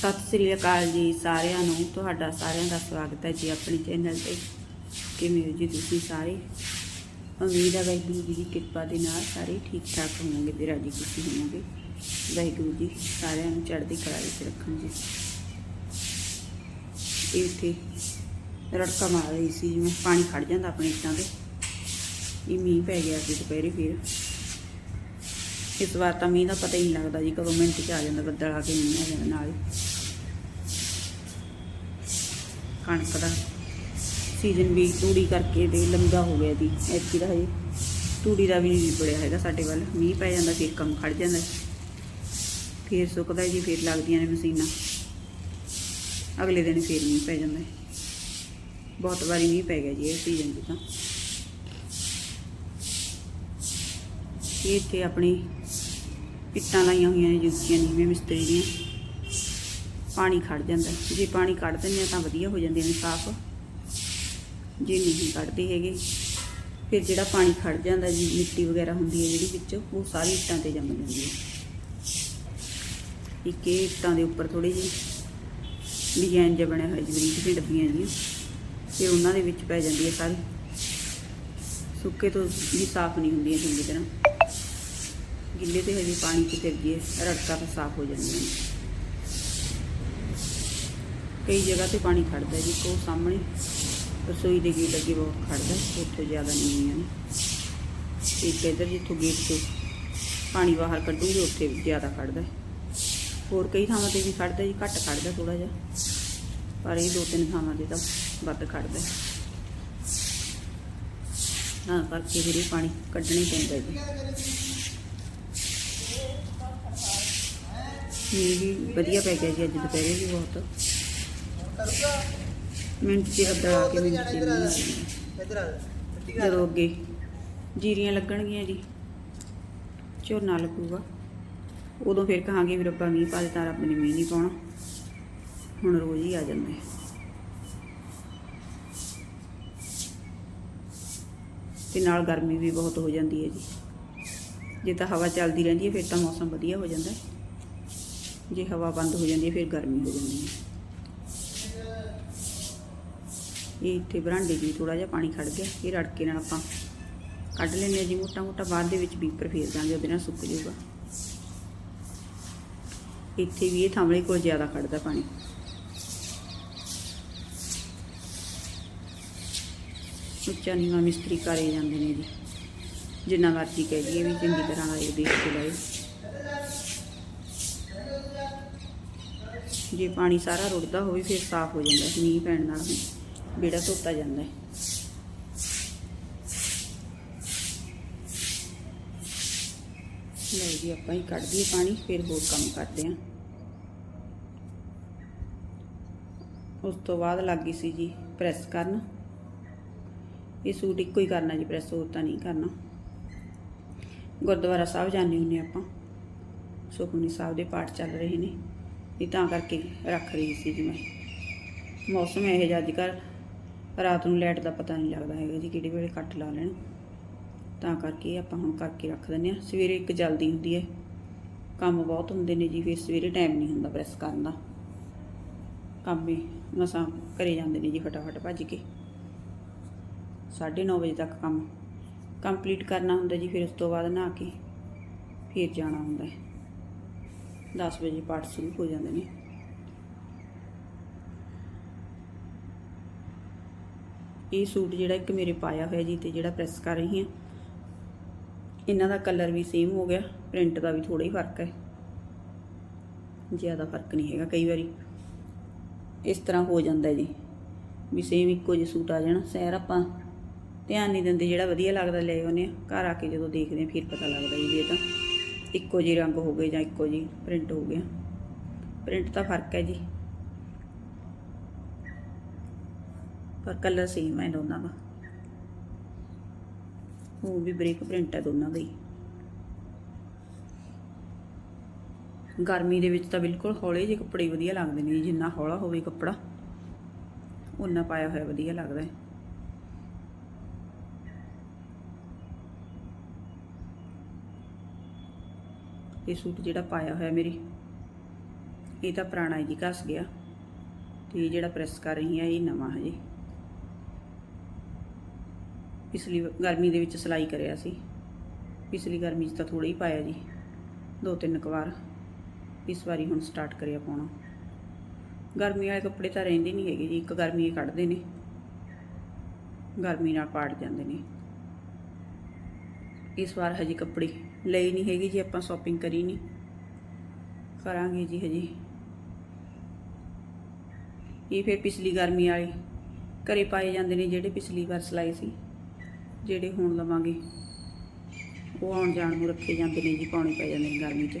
ਸਤਿ ਸ੍ਰੀ ਅਕਾਲ ਜੀ ਸਾਰਿਆਂ ਨੂੰ। ਤੁਹਾਡਾ ਸਾਰਿਆਂ ਦਾ ਸਵਾਗਤ ਹੈ ਜੀ ਆਪਣੇ ਚੈਨਲ ਤੇ। ਕਿਵੇਂ ਹੋ ਜੀ ਤੁਸੀਂ ਸਾਰੇ? ਉਮੀਦ ਹੈ ਵਾਹਿਗੁਰੂ ਜੀ ਦੀ ਕਿਰਪਾ ਦੇ ਨਾਲ ਸਾਰੇ ਠੀਕ ਠਾਕ ਹੋਵੋਗੇ ਤੇ ਰਾਜੀ ਖੁਸ਼ੀ ਹੋਵੋਗੇ। ਵਾਹਿਗੁਰੂ ਜੀ ਸਾਰਿਆਂ ਨੂੰ ਚੜ੍ਹਦੀ ਕਲਾ ਵਿੱਚ ਰੱਖਣ ਜੀ। ਇਹ ਇੱਥੇ ਰੜਕਾ ਮਾਰ ਰਹੀ ਸੀ, ਜਿਵੇਂ ਪਾਣੀ ਖੜ ਜਾਂਦਾ ਆਪਣੇ ਇੱਟਾਂ ਤੇ। ਇਹ ਮੀਂਹ ਪੈ ਗਿਆ ਸੀ ਦੁਪਹਿਰੇ ਫਿਰ। ਇਸ ਵਾਰ ਤਾਂ ਮੀਂਹ ਦਾ ਪਤਾ ਹੀ ਨਹੀਂ ਲੱਗਦਾ ਜੀ, ਕਦੋਂ ਮਿੰਟ ਚ ਆ ਜਾਂਦਾ, ਬੱਦਲ ਆ ਕੇ ਮੀਂਹ ਆ ਜਾਂਦਾ ਨਾਲ ਹੀ ਕਣਕ ਦਾ ਸੀਜ਼ਨ ਵੀ ਤੂੜੀ ਕਰਕੇ ਤੇ ਲੰਬਾ ਹੋ ਗਿਆ ਜੀ, ਐਤਕੀ ਦਾ ਹਜੇ ਤੂੜੀ ਦਾ ਵੀ ਨਹੀਂ ਬੜਿਆ ਹੈਗਾ ਸਾਡੇ ਵੱਲ, ਮੀਂਹ ਪੈ ਜਾਂਦਾ ਫਿਰ ਕੰਮ ਖੜ ਜਾਂਦਾ। ਫਿਰ ਸੁੱਕਦਾ ਜੀ, ਫਿਰ ਲੱਗਦੀਆਂ ਨੇ ਮਸ਼ੀਨਾਂ। ਅਗਲੇ ਦਿਨ ਫਿਰ ਮੀਂਹ ਪੈ ਜਾਂਦਾ। ਬਹੁਤ ਵਾਰੀ ਮੀਂਹ ਪੈ ਗਿਆ ਜੀ ਇਹ ਸੀਜ਼ਨ 'ਚ ਤਾਂ। ਇਹ ਇੱਥੇ ਆਪਣੀ ਪਿੱਟਾਂ ਲਾਈਆਂ ਹੋਈਆਂ ਨੇ ਜੁੱਤੀਆਂ ਨੀਵੇਂ ਮਿਸਤਰੀ ਦੀਆਂ। ਪਾਣੀ ਖੜ ਜਾਂਦਾ। ਜੇ ਪਾਣੀ ਕੱਢ ਦਿੰਦੇ ਆ ਤਾਂ ਵਧੀਆ ਹੋ ਜਾਂਦੇ ਨੇ ਸਾਫ਼। ਜੇ ਨਹੀਂ ਕੱਢਦੇ ਹੈਗੇ, ਫਿਰ ਜਿਹੜਾ ਪਾਣੀ ਖੜ ਜਾਂਦਾ ਜੀ, ਮਿੱਟੀ ਵਗੈਰਾ ਹੁੰਦੀ ਹੈ ਜਿਹੜੀ ਵਿੱਚ, ਉਹ ਸਾਰੀ ਇੱਟਾਂ ਤੇ ਜੰਮ ਜਾਂਦੀ ਹੈ। ਇੱਕ ਇਹ ਇੱਟਾਂ ਦੇ ਉੱਪਰ ਥੋੜੀ ਜਿਹੀ ਡਿਜ਼ਾਈਨ ਜਿਹਾ ਬਣਿਆ ਹੋਇਆ ਜੀ ਬਰੀਕ ਡੱਬੀਆਂ ਜੀਆਂ ਫਿਰ ਉਹਨਾਂ ਦੇ ਵਿੱਚ ਪੈ ਜਾਂਦੀ ਹੈ ਸਾਰੀ। ਸੁੱਕੇ ਤੋਂ ਵੀ ਸਾਫ਼ ਨਹੀਂ ਹੁੰਦੀਆਂ ਚੰਗੀ ਤਰ੍ਹਾਂ। ਗਿੱਲੇ ਤੇ ਹਜੇ ਪਾਣੀ 'ਚ ਫਿਰ ਜੇ ਰੜਕਾ ਤਾਂ ਸਾਫ਼ ਹੋ ਜਾਂਦੀਆਂ ਨੇ। ਕਈ ਜਗ੍ਹਾ ਤੇ ਪਾਣੀ ਖੜਦਾ ਜੀ ਉਹ ਸਾਹਮਣੇ ਰਸੋਈ ਦੇ ਗੇਟ ਅੱਗੇ ਬਹੁਤ ਖੜਦਾ ਉੱਥੇ ਜ਼ਿਆਦਾ ਨਹੀਂ ਹੈ ਇੱਕ ਇੱਧਰ ਜਿੱਥੋਂ ਗੇਟ ਤੋਂ ਪਾਣੀ ਬਾਹਰ ਕੱਢੂਗੇ, ਉੱਥੇ ਜ਼ਿਆਦਾ ਖੜਦਾ ਹੋਰ ਕਈ ਥਾਵਾਂ ਤੇ ਵੀ ਖੜਦਾ ਜੀ, ਘੱਟ ਖੜਦਾ ਥੋੜਾ ਜਿਹਾ। ਪਰ ਇਹ ਦੋ ਤਿੰਨ ਥਾਵਾਂ ਤੇ ਤਾਂ ਵੱਧ ਖੜਦਾ ਹੈ। ਹਾਂ ਕਰਕੇ ਫਿਰ ਇਹ ਪਾਣੀ ਕੱਢਣਾ ਹੀ ਪੈਂਦਾ ਜੀ। ਮੀਂਹ ਵੀ ਵਧੀਆ ਪੈ ਗਿਆ ਜੀ, ਅੱਜ ਦੁਪਹਿਰੇ ਵੀ ਬਹੁਤ। ਮਿੰਟ ਚ ਅੱਧਾ ਕੇ ਮਿੰਟ ਚ ਮੀਂਹ ਆ। ਜਦੋਂ ਅੱਗੇ ਜੀਰੀਆਂ ਲੱਗਣਗੀਆਂ ਜੀ, ਝੋਨਾ ਲੱਗੂਗਾ। ਉਦੋਂ ਫਿਰ ਕਹਾਂਗੇ ਵੀ ਰੱਬਾ ਮੀਂਹ ਪਾ ਦੇ ਤਾਂ ਰੱਬ ਨੇ ਮੀਂਹ ਨਹੀਂ ਪਾਉਣਾ। ਹੁਣ ਰੋਜ਼ ਹੀ ਆ ਜਾਂਦਾ ਤੇ ਨਾਲ ਗਰਮੀ ਵੀ ਬਹੁਤ ਹੋ ਜਾਂਦੀ ਹੈ ਜੀ। ਜੇ ਤਾਂ ਹਵਾ ਚੱਲਦੀ ਰਹਿੰਦੀ ਹੈ, ਫਿਰ ਤਾਂ ਮੌਸਮ ਵਧੀਆ ਹੋ ਜਾਂਦਾ ਜੇ ਹਵਾ ਬੰਦ ਹੋ ਜਾਂਦੀ ਹੈ, ਫਿਰ ਗਰਮੀ ਹੋ ਜਾਂਦੀ ਹੈ। ਇਹ ਇੱਥੇ ਬਰਾਂਡੇ 'ਚ ਵੀ ਥੋੜਾ ਜਿਹਾ ਪਾਣੀ ਖੜ ਗਿਆ ਇਹ ਰੜਕੇ ਨਾਲ ਆਪਾਂ ਕੱਢ ਲੈਂਦੇ ਹਾਂ ਜੀ, ਮੋਟਾ ਮੋਟਾ ਬਾਅਦ ਦੇ ਵਿੱਚ ਬੀਪਰ ਫੇਰ ਦਾਂਗੇ, ਉਹਦੇ ਨਾਲ ਸੁੱਕ ਜਾਊਗਾ। ਇੱਥੇ ਵੀ ਇਹ ਥਾਂਵਲੇ ਕੋਲ ਜ਼ਿਆਦਾ ਖੜਦਾ ਪਾਣੀ। ਉੱਚਾ ਨੀਵਾਂ ਮਿਸਤਰੀ ਕਰੇ ਜਾਂਦੇ ਨੇ ਜੀ। ਜਿੰਨਾ ਮਰਜ਼ੀ ਕਹਿ ਦਈਏ ਵੀ ਚੰਗੀ ਤਰ੍ਹਾਂ ਲਾਏ ਦੇਖ ਕੇ ਲਾਏ। ਜੇ ਪਾਣੀ ਸਾਰਾ ਰੁੜਦਾ ਹੋਵੇ, ਫਿਰ ਸਾਫ਼ ਹੋ ਜਾਂਦਾ, ਮੀਂਹ ਪੈਣ ਨਾਲ ਬੇੜਾ ਧੋਤਾ ਜਾਂਦਾ ਹੈ। ਲਓ ਜੀ, ਆਪਾਂ ਹੀ ਕੱਢ ਦਈਏ ਪਾਣੀ, ਫਿਰ ਹੋਰ ਕੰਮ ਕਰਦੇ ਹਾਂ। ਉਸ ਤੋਂ ਬਾਅਦ ਲੱਗੀ ਸੀ ਜੀ ਪ੍ਰੈਸ ਕਰਨ। ਇਹ ਸੂਟ ਇੱਕੋ ਹੀ ਕਰਨਾ ਜੀ, ਪ੍ਰੈਸ ਹੋਰ ਤਾਂ ਨਹੀਂ ਕਰਨਾ। ਗੁਰਦੁਆਰਾ ਸਾਹਿਬ ਜਾਂਦੇ ਹੁੰਦੇ ਆਪਾਂ। ਸੁਖਮਨੀ ਸਾਹਿਬ ਦੇ ਪਾਠ ਚੱਲ ਰਹੇ ਨੇ। ਇਹ ਤਾਂ ਕਰਕੇ ਰੱਖ ਰਹੀ ਸੀ ਜੀ ਮੈਂ। ਮੌਸਮ ਇਹੋ ਜਿਹਾ ਅੱਜ ਕੱਲ੍ਹ ਰਾਤ ਨੂੰ ਲਾਈਟ ਦਾ ਪਤਾ ਨਹੀਂ ਲੱਗਦਾ ਹੈਗਾ ਜੀ, ਕਿਹੜੇ ਵੇਲੇ ਕੱਟ ਲਾ ਲੈਣ। ਤਾਂ ਕਰਕੇ ਆਪਾਂ ਹੁਣ ਕਰਕੇ ਰੱਖ ਦਿੰਦੇ ਆ ਸਵੇਰੇ ਇੱਕ ਜਲਦੀ ਹੁੰਦੀ ਹੈ। ਕੰਮ ਬਹੁਤ ਹੁੰਦੇ ਨੇ ਜੀ, ਫਿਰ ਸਵੇਰੇ ਟਾਈਮ ਨਹੀਂ ਹੁੰਦਾ ਪ੍ਰੈਸ ਕਰਨ ਦਾ। ਕੰਮ ਵੀ ਮਸਾਂ ਕਰੇ ਜਾਂਦੇ ਨੇ ਜੀ, ਫਟਾਫਟ ਭੱਜ ਕੇ। 9:30 ਵਜੇ ਤੱਕ ਕੰਮ। ਕੰਪਲੀਟ ਕਰਨਾ ਹੁੰਦਾ ਜੀ, ਫਿਰ ਉਸ ਤੋਂ ਬਾਅਦ ਨਹਾ ਕੇ ਫਿਰ ਜਾਣਾ ਹੁੰਦਾ ਹੈ। 10 ਵਜੇ ਪਾਠ ਸ਼ੁਰੂ ਹੋ ਜਾਂਦੇ ਨੇ। ਇਹ ਸੂਟ ਜਿਹੜਾ ਇੱਕ ਮੇਰੇ ਪਾਇਆ ਹੋਇਆ ਜੀ ਤੇ ਜਿਹੜਾ ਪ੍ਰੈਸ ਕਰ ਰਹੀ ਹਾਂ। ਇਹਨਾਂ ਦਾ ਕਲਰ ਵੀ ਸੇਮ ਹੋ ਗਿਆ ਪ੍ਰਿੰਟ ਦਾ ਵੀ ਥੋੜਾ ਹੀ ਫ਼ਰਕ ਹੈ। ਜ਼ਿਆਦਾ ਫ਼ਰਕ ਨਹੀਂ ਹੈਗਾ ਕਈ ਵਾਰੀ। ਇਸ ਤਰ੍ਹਾਂ ਹੋ ਜਾਂਦਾ ਜੀ, ਵੀ ਸੇਮ ਇੱਕੋ ਜਿਹੇ ਸੂਟ ਆ ਜਾਣ। ਸੈਰ ਆਪਾਂ ਧਿਆਨ ਨਹੀਂ ਦਿੰਦੇ ਜਿਹੜਾ ਵਧੀਆ ਲੱਗਦਾ ਲੈ ਆਉਂਦੇ ਆ ਘਰ ਆ ਕੇ ਜਦੋਂ ਦੇਖਦੇ ਆ ਫਿਰ ਪਤਾ ਲੱਗਦਾ ਜੀ ਵੀ ਇਹ ਤਾਂ ਇੱਕੋ ਜਿਹੇ ਰੰਗ ਹੋ ਗਏ ਜਾਂ ਇੱਕੋ ਜਿਹੀ ਪ੍ਰਿੰਟ ਹੋ ਗਿਆ। ਪ੍ਰਿੰਟ ਤਾਂ ਫ਼ਰਕ ਹੈ ਜੀ। ਪਰ ਕਲਰ ਸੇਮ ਹੈ ਦੋਨਾਂ ਦਾ। ਉਹ ਵੀ ਬ੍ਰੇਕ ਪ੍ਰਿੰਟ ਹੈ ਦੋਨਾਂ ਦਾ ਹੀ। ਗਰਮੀ ਦੇ ਵਿੱਚ ਤਾਂ ਬਿਲਕੁਲ ਹੌਲੇ ਜਿਹੇ ਕੱਪੜੇ ਹੀ ਵਧੀਆ ਲੱਗਦੇ ਨੇ ਜੀ। ਜਿੰਨਾ ਹੌਲਾ ਹੋਵੇ ਕੱਪੜਾ ਉਨਾ ਪਾਇਆ ਹੋਇਆ ਵਧੀਆ ਲੱਗਦਾ ਹੈ। ਇਹ ਸੂਟ ਜਿਹੜਾ ਪਾਇਆ ਹੋਇਆ ਮੇਰੀ, ਇਹ ਤਾਂ ਪੁਰਾਣਾ ਹੈ ਜੀ, ਘਸ ਗਿਆ। ਤੇ ਜਿਹੜਾ ਪ੍ਰੈਸ ਕਰ ਰਹੀ ਹਾਂ, ਇਹ ਨਵਾਂ ਹੈ ਜੀ ਪਿਛਲੀ ਵ- ਗਰਮੀ ਦੇ ਵਿੱਚ ਸਿਲਾਈ ਕਰਿਆ ਸੀ। ਪਿਛਲੀ ਗਰਮੀ 'ਚ ਤਾਂ ਥੋੜਾ ਹੀ ਪਾਇਆ ਜੀ, ਦੋ ਤਿੰਨ ਕੁ ਵਾਰ। ਇਸ ਵਾਰੀ ਹੁਣ ਸਟਾਰਟ ਕਰਿਆ ਪਾਉਣਾ। ਗਰਮੀ ਵਾਲੇ ਕੱਪੜੇ ਤਾਂ ਰਹਿੰਦੇ ਨਹੀਂ ਹੈਗੇ ਜੀ, ਇੱਕ ਗਰਮੀ ਇਹ ਕੱਢਦੇ ਨੇ। ਗਰਮੀ ਨਾਲ ਪਾੜ ਜਾਂਦੇ ਨੇ। ਇਸ ਵਾਰ ਹਜੇ ਕੱਪੜੇ ਲਏ ਨਹੀਂ ਹੈਗੇ ਜੀ, ਆਪਾਂ ਸ਼ਾਪਿੰਗ ਕਰੀ ਨਹੀਂ। ਕਰਾਂਗੇ ਜੀ ਹਜੇ। ਇਹ ਫਿਰ ਪਿਛਲੀ ਗਰਮੀ ਵਾਲੇ ਘਰੇ ਪਾਏ ਜਾਂਦੇ ਨੇ ਜਿਹੜੇ ਪਿਛਲੀ ਵਾਰ ਸਿਲਾਏ ਸੀ। ਜਿਹੜੇ ਹੋਣ ਲਵਾਂਗੇ, ਉਹ ਆਉਣ ਜਾਣ ਨੂੰ ਰੱਖੇ ਜਾਂਦੇ ਨੇ ਜੀ, ਪਾਉਣੇ ਪੈ ਜਾਂਦੇ ਨੇ ਗਰਮੀ 'ਚ।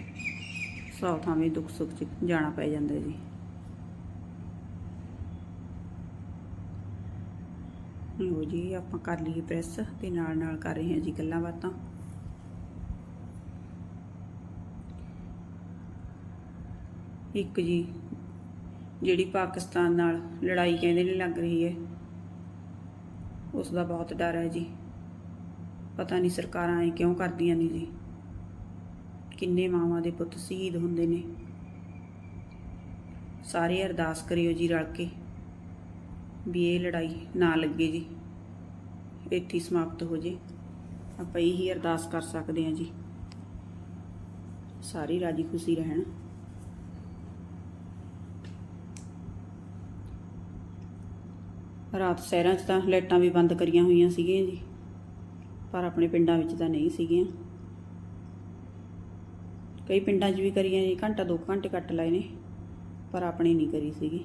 ਸੌ ਥਾਵੇਂ ਦੁੱਖ ਸੁੱਖ 'ਚ ਜਾਣਾ ਪੈ ਜਾਂਦਾ ਜੀ। ਲੋ ਜੀ, ਆਪਾਂ ਕਰ ਲਈਏ ਪ੍ਰੈਸ ਤੇ ਨਾਲ ਨਾਲ ਕਰ ਰਹੇ ਹਾਂ ਜੀ ਗੱਲਾਂ ਬਾਤਾਂ। ਇੱਕ ਜੀ, ਜਿਹੜੀ ਪਾਕਿਸਤਾਨ ਨਾਲ ਲੜਾਈ ਕਹਿੰਦੇ ਨੇ ਲੱਗ ਰਹੀ ਹੈ ਉਸ ਦਾ ਬਹੁਤ ਡਰ ਹੈ ਜੀ। ਪਤਾ ਨਹੀਂ ਸਰਕਾਰਾਂ ਇਹ ਕਿਉਂ ਕਰਦੀਆਂ ਨੇ ਜੀ। ਕਿੰਨੇ ਮਾਵਾਂ ਦੇ ਪੁੱਤ ਸ਼ਹੀਦ ਹੁੰਦੇ ਨੇ। ਸਾਰੇ ਅਰਦਾਸ ਕਰਿਓ ਜੀ ਰਲ ਕੇ ਵੀ ਇਹ ਲੜਾਈ ਨਾ ਲੱਗੇ ਜੀ। ਇੱਥੇ ਸਮਾਪਤ ਹੋ ਜੇ। ਆਪਾਂ ਇਹੀ ਅਰਦਾਸ ਕਰ ਸਕਦੇ ਹਾਂ ਜੀ। ਸਾਰੇ ਰਾਜੀ ਖੁਸ਼ੀ ਰਹਿਣ। ਰਾਤ ਸ਼ਹਿਰਾਂ 'ਚ ਤਾਂ ਲਾਈਟਾਂ ਵੀ ਬੰਦ ਕਰੀਆਂ ਹੋਈਆਂ ਸੀਗੀਆਂ ਜੀ। ਪਰ ਆਪਣੇ ਪਿੰਡਾਂ ਵਿੱਚ ਤਾਂ ਨਹੀਂ ਸੀਗੀਆਂ। ਕਈ ਪਿੰਡਾਂ 'ਚ ਵੀ ਕਰੀਆਂ ਜੀ, ਘੰਟਾ ਦੋ ਘੰਟੇ ਕੱਟ ਲਏ ਨੇ, ਪਰ ਆਪਣੇ ਨਹੀਂ ਕਰੀ ਸੀਗੀ।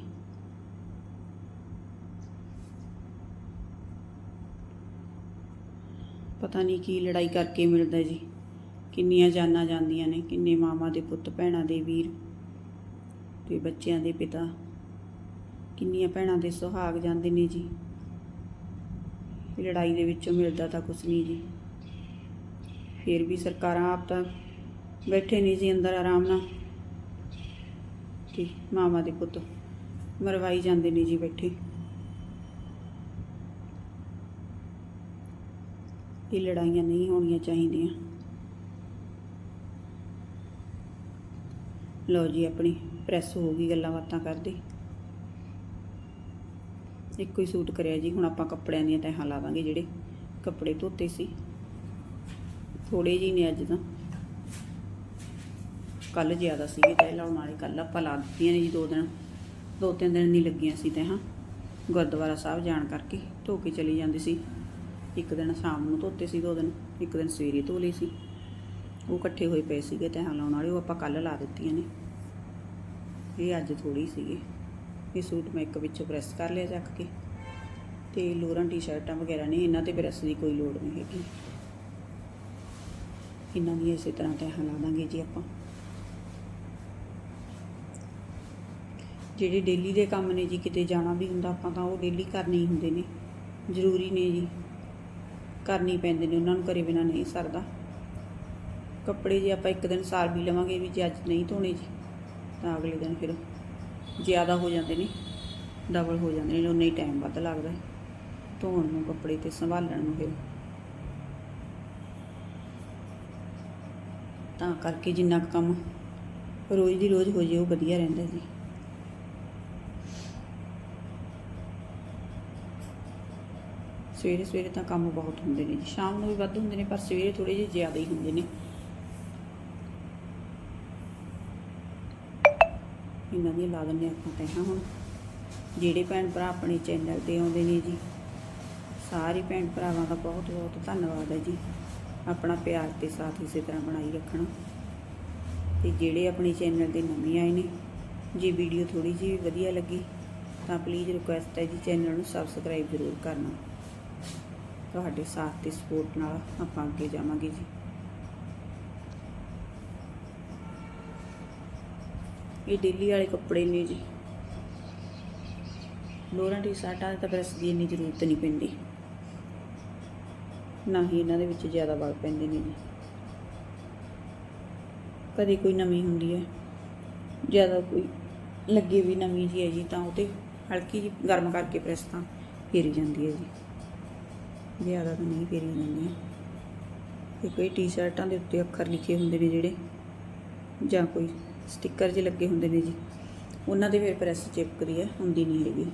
ਪਤਾ ਨਹੀਂ ਕੀ ਲੜਾਈ ਕਰਕੇ ਮਿਲਦਾ ਜੀ। ਕਿੰਨੀਆਂ ਜਾਨਾਂ ਜਾਂਦੀਆਂ ਨੇ, ਕਿੰਨੇ ਮਾਵਾਂ ਦੇ ਪੁੱਤ, ਭੈਣਾਂ ਦੇ ਵੀਰ, ਤੇ ਬੱਚਿਆਂ ਦੇ ਪਿਤਾ। ਕਿੰਨੀਆਂ ਭੈਣਾਂ ਦੇ ਸੁਹਾਗ ਜਾਂਦੇ ਨੇ ਜੀ। ਲੜਾਈ ਦੇ ਵਿੱਚੋਂ ਮਿਲਦਾ ਤਾਂ ਕੁਝ ਨਹੀਂ ਜੀ। ਫਿਰ ਵੀ ਸਰਕਾਰਾਂ ਆਪ ਤਾਂ ਬੈਠੇ ਨਹੀਂ ਜੀ ਅੰਦਰ ਆਰਾਮ ਨਾਲ। ਕਿ ਮਾਵਾਂ ਦੇ ਪੁੱਤ ਮਰਵਾਈ ਜਾਂਦੇ ਨੇ ਜੀ ਬੈਠੇ। ਇਹ ਲੜਾਈਆਂ ਨਹੀਂ ਹੋਣੀਆਂ ਚਾਹੀਦੀਆਂ। ਲਓ ਜੀ ਆਪਣੀ ਪ੍ਰੈਸ ਹੋ ਗਈ ਗੱਲਾਂ ਬਾਤਾਂ ਕਰਦੇ। ਇੱਕੋ ਹੀ ਸੂਟ ਕਰਿਆ ਜੀ। ਹੁਣ ਆਪਾਂ ਕੱਪੜਿਆਂ ਦੀਆਂ ਤਹਾਂ ਲਾਵਾਂਗੇ ਜਿਹੜੇ ਕੱਪੜੇ ਧੋਤੇ ਸੀ। ਥੋੜੇ ਜਿਹੇ ਨੇ ਅੱਜ ਤਾਂ। ਕੱਲ ਜ਼ਿਆਦਾ ਸੀਗੇ ਤੈਅ ਲਾਉਣ ਵਾਲੇ। ਕੱਲ ਆਪਾਂ ਲਾ ਦਿੱਤੀਆਂ ਨੇ ਜੀ ਦੋ ਦਿਨ। ਦੋ ਤਿੰਨ ਦਿਨ ਨਹੀਂ ਲੱਗੀਆਂ ਸੀ ਤੈਹਾਂ ਗੁਰਦੁਆਰਾ ਸਾਹਿਬ ਜਾਣ ਕਰਕੇ ਧੋ ਕੇ ਚਲੀ ਜਾਂਦੀ ਸੀ। ਇੱਕ ਦਿਨ ਸ਼ਾਮ ਨੂੰ ਧੋਤੇ ਸੀ ਦੋ ਦਿਨ। ਇੱਕ ਦਿਨ ਸਵੇਰੇ ਧੋ ਲਏ ਸੀ। ਉਹ ਇਕੱਠੇ ਹੋਏ ਪਏ ਸੀਗੇ ਤੈਹਾਂ ਲਾਉਣ ਵਾਲੇ। ਉਹ ਆਪਾਂ ਕੱਲ ਲਾ ਦਿੱਤੀਆਂ ਨੇ। ਇਹ ਅੱਜ ਥੋੜੀ ਸੀਗੇ। ਇਹ ਸੂਟ ਮੈਂ ਇੱਕ ਵਿੱਚੋਂ ਪ੍ਰੈਸ ਕਰ ਲਿਆ ਚੱਕ ਕੇ। ਤੇ ਲੋਰਾਂ ਟੀ-ਸ਼ਰਟਾਂ ਵਗੈਰਾ ਨੇ, ਇਹਨਾਂ ਤੇ ਪ੍ਰੈਸ ਦੀ ਕੋਈ ਲੋੜ ਨਹੀਂ ਹੈਗੀ। ਇਹਨਾਂ ਦੀ ਇਸੇ ਤਰ੍ਹਾਂ ਤੈਹਾਂ ਲਾ ਦਾਂਗੇ ਜੀ ਆਪਾਂ। ਜਿਹੜੇ ਡੇਲੀ ਦੇ ਕੰਮ ਨੇ ਜੀ, ਕਿਤੇ ਜਾਣਾ ਵੀ ਹੁੰਦਾ ਆਪਾਂ ਤਾਂ ਉਹ ਡੇਲੀ ਕਰਨੇ ਹੀ ਹੁੰਦੇ ਨੇ। ਜ਼ਰੂਰੀ ਨੇ ਜੀ। ਕਰਨੀ ਪੈਂਦੇ ਨੇ, ਉਹਨਾਂ ਨੂੰ ਕਰੇ ਬਿਨਾ ਨਹੀਂ ਸਰਦਾ। ਕੱਪੜੇ ਜੇ ਆਪਾਂ ਇੱਕ ਦਿਨ ਸਾਰ ਵੀ ਲਵਾਂਗੇ ਵੀ ਜੇ ਅੱਜ ਨਹੀਂ ਧੋਣੇ ਜੀ, ਤਾਂ ਅਗਲੇ ਦਿਨ ਫਿਰ ਜ਼ਿਆਦਾ ਹੋ ਜਾਂਦੇ ਨੇ ਡਬਲ ਹੋ ਜਾਂਦੇ ਨੇ ਉਨਾ ਹੀ ਟਾਈਮ ਵੱਧ ਲੱਗਦਾ ਹੈ। ਧੋਣ ਨੂੰ, ਕੱਪੜੇ ਤੇ ਸੰਭਾਲਣ ਨੂੰ ਫਿਰ। ਤਾਂ ਕਰਕੇ ਜਿੰਨਾ ਕੁ ਕੰਮ ਰੋਜ਼ ਦੀ ਰੋਜ਼ ਹੋ ਜੇ, ਉਹ ਵਧੀਆ ਰਹਿੰਦਾ ਜੀ। ਸਵੇਰੇ ਸਵੇਰੇ ਤਾਂ ਕੰਮ ਬਹੁਤ ਹੁੰਦੇ ਨੇ ਜੀ। ਸ਼ਾਮ ਨੂੰ ਵੀ ਵੱਧ ਹੁੰਦੇ ਨੇ, ਪਰ ਸਵੇਰੇ ਥੋੜੇ ਜਿਹੇ ਜ਼ਿਆਦਾ ਹੀ ਹੁੰਦੇ ਨੇ। ਇਹਨਾਂ ਦੀ ਲਾ ਦਿੰਦੇ ਆਪਾਂ ਤੈਹਾਂ ਹੁਣ। ਜਿਹੜੇ ਭੈਣ ਭਰਾ ਆਪਣੇ ਚੈਨਲ ਤੇ ਆਉਂਦੇ ਨੇ ਜੀ, ਸਾਰੇ ਭੈਣ ਭਰਾਵਾਂ ਦਾ ਬਹੁਤ ਬਹੁਤ ਧੰਨਵਾਦ ਹੈ ਜੀ। ਆਪਣਾ ਪਿਆਰ ਤੇ ਸਾਥ ਇਸੇ ਤਰ੍ਹਾਂ ਬਣਾਈ ਰੱਖਣਾ। ਤੇ ਜਿਹੜੇ ਆਪਣੇ ਚੈਨਲ ਤੇ ਨਵੇਂ ਆਏ ਨੇ, ਜੇ ਵੀਡੀਓ ਥੋੜੀ ਜਿਹੀ ਵਧੀਆ ਲੱਗੀ, ਤਾਂ ਪਲੀਜ਼ ਰਿਕੁਐਸਟ ਹੈ ਜੀ ਚੈਨਲ ਨੂੰ ਸਬਸਕ੍ਰਾਈਬ ਜ਼ਰੂਰ ਕਰਨਾ। ਤੁਹਾਡੇ ਸਾਥ ਤੇ ਸਪੋਰਟ ਨਾਲ ਆਪਾਂ ਅੱਗੇ ਜਾਵਾਂਗੇ ਜੀ। ਇਹ ਡੇਲੀ ਵਾਲੇ ਕੱਪੜੇ ਨੇ ਜੀ। ਲੋਰਾਂ ਟੀ-ਸ਼ਰਟਾਂ ਤਾਂ ਪ੍ਰੈਸ ਦੀ ਇੰਨੀ ਜ਼ਰੂਰਤ ਨਹੀਂ ਪੈਂਦੀ। ਨਾ ਹੀ ਇਹਨਾਂ ਦੇ ਵਿੱਚ ਜ਼ਿਆਦਾ ਵਲ ਪੈਂਦੇ ਨੇ ਜੀ। ਕਦੇ ਕੋਈ ਨਵੀਂ ਹੁੰਦੀ ਹੈ। ਜ਼ਿਆਦਾ ਕੋਈ ਲੱਗੇ ਵੀ ਨਵੀਂ ਜੀ ਹੈ ਜੀ ਤਾਂ ਉਹ ਤੇ ਹਲਕੀ ਜੀ ਗਰਮ ਕਰਕੇ ਪ੍ਰੈਸ ਤਾਂ ਫੇਰੀ ਜਾਂਦੀ ਹੈ ਜੀ। ਜ਼ਿਆਦਾ ਤਾਂ ਨਹੀਂ ਫੇਰੀ ਜਾਂਦੀਆਂ ਤੇ ਕੋਈ ਟੀ-ਸ਼ਰਟਾਂ ਦੇ ਉੱਤੇ ਅੱਖਰ ਲਿਖੇ ਹੁੰਦੇ ਨੇ ਜਿਹੜੇ ਜਾਂ ਕੋਈ ਸਟicker ਜੇ ਲੱਗੇ ਹੁੰਦੇ ਨੇ ਜੀ। ਉਹਨਾਂ ਦੇ ਫਿਰ ਪ੍ਰੈਸ ਚਿਪਕਦੀ ਹੈ ਹੁੰਦੀ ਨਹੀਂ ਹੈਗੀ।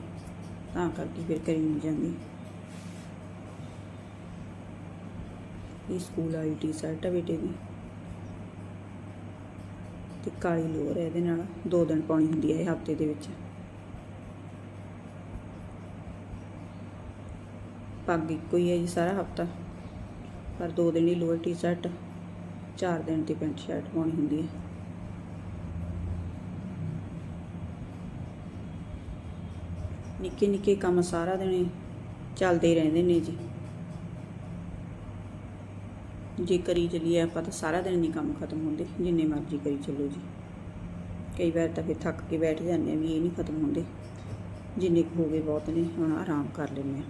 ਤਾਂ ਕਰਕੇ ਫਿਰ ਕਰੀ ਨਹੀਂ ਜਾਂਦੀ। ਇਹ ਸਕੂਲ ਵਾਲੀ ਟੀ ਸ਼ਰਟ ਹੈ ਬੇਟੇ ਦੀ ਤੇ ਕਾਲੀ ਲੋਅਰ ਹੈ ਇਹਦੇ ਨਾਲ, ਦੋ ਦਿਨ ਪਾਉਣੀ ਹੁੰਦੀ ਹੈ ਇਹ ਹਫ਼ਤੇ ਦੇ ਵਿੱਚ। ਪੱਗ ਇੱਕੋ ਹੀ ਹੈ ਜੀ ਸਾਰਾ ਹਫਤਾ। ਪਰ ਦੋ ਦਿਨ ਹੀ ਲੋਅਰ ਟੀ ਸ਼ਰਟ ਚਾਰ ਦਿਨ ਦੀ ਪੈਂਟ ਸ਼ਰਟ ਪਾਉਣੀ ਹੁੰਦੀ ਹੈ। ਨਿੱਕੇ ਨਿੱਕੇ ਕੰਮ ਸਾਰਾ ਦਿਨ ਚੱਲਦੇ ਰਹਿੰਦੇ ਨੇ ਜੀ। ਜੇ ਕਰੀ ਚਲੀਏ ਆਪਾਂ ਤਾਂ ਸਾਰਾ ਦਿਨ ਨਹੀਂ ਕੰਮ ਖਤਮ ਹੁੰਦੇ, ਜਿੰਨੇ ਮਰਜ਼ੀ ਕਰੀ ਚੱਲੋ ਜੀ। ਕਈ ਵਾਰ ਤਾਂ ਫਿਰ ਥੱਕ ਕੇ ਬੈਠ ਜਾਂਦੇ ਆ ਵੀ ਇਹ ਨਹੀਂ ਖਤਮ ਹੁੰਦੇ। ਜਿੰਨੇ ਕੁ ਹੋ ਗਏ ਬਹੁਤ ਨੇ, ਹੁਣ ਆਰਾਮ ਕਰ ਲੈਂਦੇ ਆ।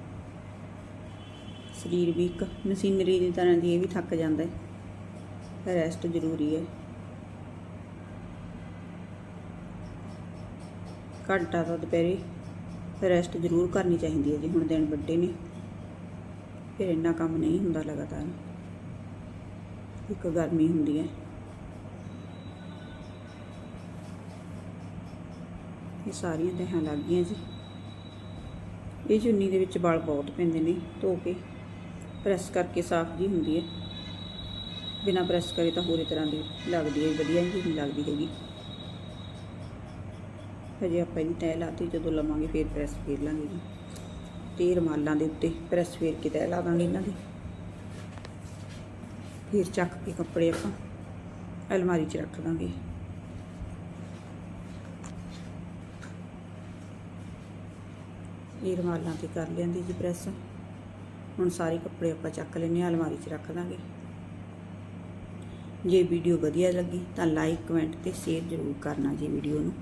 ਸਰੀਰ ਵੀ ਇੱਕ ਮਸ਼ੀਨਰੀ ਦੀ ਤਰ੍ਹਾਂ ਦੀ ਇਹ ਵੀ ਥੱਕ ਜਾਂਦਾ ਹੈ। ਰੈਸਟ ਜ਼ਰੂਰੀ ਹੈ। ਘੰਟਾ ਤਾਂ ਦੁਪਹਿਰੇ ਰੈਸਟ ਜ਼ਰੂਰ ਕਰਨੀ ਚਾਹੀਦੀ ਹੈ ਜੀ, ਹੁਣ ਦਿਨ ਵੱਡੇ ਨੇ। ਫਿਰ ਇੰਨਾ ਕੰਮ ਨਹੀਂ ਹੁੰਦਾ ਲਗਾਤਾਰ। ਇੱਕ ਗਰਮੀ ਹੁੰਦੀ ਹੈ। ਇਹ ਸਾਰੀਆਂ ਤਹਾਂ ਲੱਗ ਗਈਆਂ ਜੀ। ਇਹ ਚੁੰਨੀ ਦੇ ਵਿੱਚ ਵਾਲ ਬਹੁਤ ਪੈਂਦੇ ਨੇ, ਧੋ ਕੇ ਪ੍ਰੈਸ ਕਰਕੇ ਸਾਫ਼ ਜੀ ਹੁੰਦੀ ਹੈ। ਬਿਨਾ ਪ੍ਰੈਸ ਕਰੇ ਤਾਂ ਹੋਰੇ ਤਰ੍ਹਾਂ ਦੀ ਲੱਗਦੀ ਹੈ, ਵਧੀਆ ਹੀ ਨਹੀਂ ਲੱਗਦੀ ਹੈਗੀ। ਹਜੇ ਆਪਾਂ ਇਹਦੀ ਤੈਅ ਲਾਤੀ, ਜਦੋਂ ਲਵਾਂਗੇ ਫੇਰ ਪ੍ਰੈਸ ਫੇਰ ਲਾਂਗੇ ਜੀ। ਤੇ ਰਮਾਲਾਂ ਦੇ ਉੱਤੇ ਪ੍ਰੈਸ ਫੇਰ ਕੇ ਤੈਅ ਲਾ ਦਾਂਗੇ ਇਹਨਾਂ ਦੀ। ਫਿਰ ਚੱਕ ਕੇ ਕੱਪੜੇ ਆਪਾਂ ਅਲਮਾਰੀ 'ਚ ਰੱਖ ਦਾਂਗੇ। ਇਹ ਰਮਾਲਾਂ ਤੇ ਕਰ ਲਿਆਂਦੀ ਜੀ ਪ੍ਰੈਸ ਹੁਣ ਸਾਰੇ ਕੱਪੜੇ ਆਪਾਂ ਚੱਕ ਲੈਨੇ ਆ ਅਲਮਾਰੀ 'ਚ ਰੱਖ ਦਾਂਗੇ। ਜੇ ਵੀਡੀਓ ਵਧੀਆ ਲੱਗੀ ਤਾਂ ਲਾਈਕ ਕਮੈਂਟ ਤੇ ਸ਼ੇਅਰ ਜ਼ਰੂਰ ਕਰਨਾ ਜੀ ਵੀਡੀਓ ਨੂੰ।